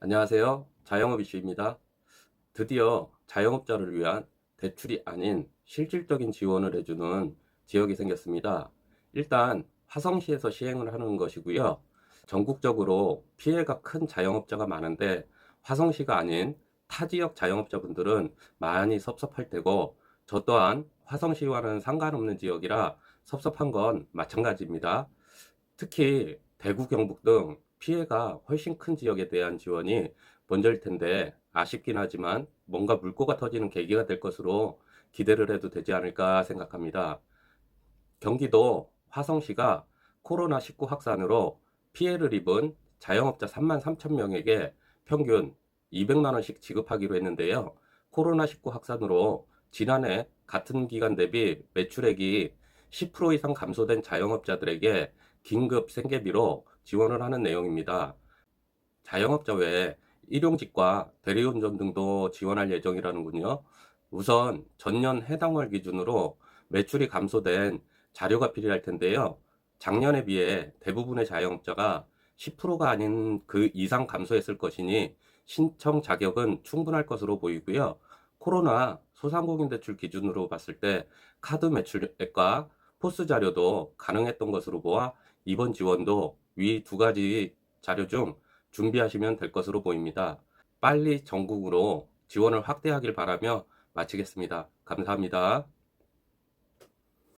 안녕하세요. 자영업 이슈입니다. 드디어 자영업자를 위한 대출이 아닌 실질적인 지원을 해주는 지역이 생겼습니다. 일단 화성시에서 시행을 하는 것이고요. 전국적으로 피해가 큰 자영업자가 많은데 화성시가 아닌 타 지역 자영업자분들은 많이 섭섭할 테고 저 또한 화성시와는 상관없는 지역이라 섭섭한 건 마찬가지입니다. 특히 대구, 경북 등 피해가 훨씬 큰 지역에 대한 지원이 먼저일 텐데 아쉽긴 하지만 뭔가 물꼬가 터지는 계기가 될 것으로 기대를 해도 되지 않을까 생각합니다. 경기도 화성시가 코로나19 확산으로 피해를 입은 자영업자 3만 3천 명에게 평균 200만 원씩 지급하기로 했는데요. 코로나19 확산으로 지난해 같은 기간 대비 매출액이 10% 이상 감소된 자영업자들에게 긴급 생계비로 지원을 하는 내용입니다. 자영업자 외에 일용직과 대리운전 등도 지원할 예정이라는군요. 우선 전년 해당월 기준으로 매출이 감소된 자료가 필요할 텐데요. 작년에 비해 대부분의 자영업자가 10%가 아닌 그 이상 감소했을 것이니 신청 자격은 충분할 것으로 보이고요. 코로나 소상공인 대출 기준으로 봤을 때 카드 매출액과 포스 자료도 가능했던 것으로 보아 이번 지원도 위 두 가지 자료 중 준비하시면 될 것으로 보입니다. 빨리 전국으로 지원을 확대하길 바라며 마치겠습니다. 감사합니다.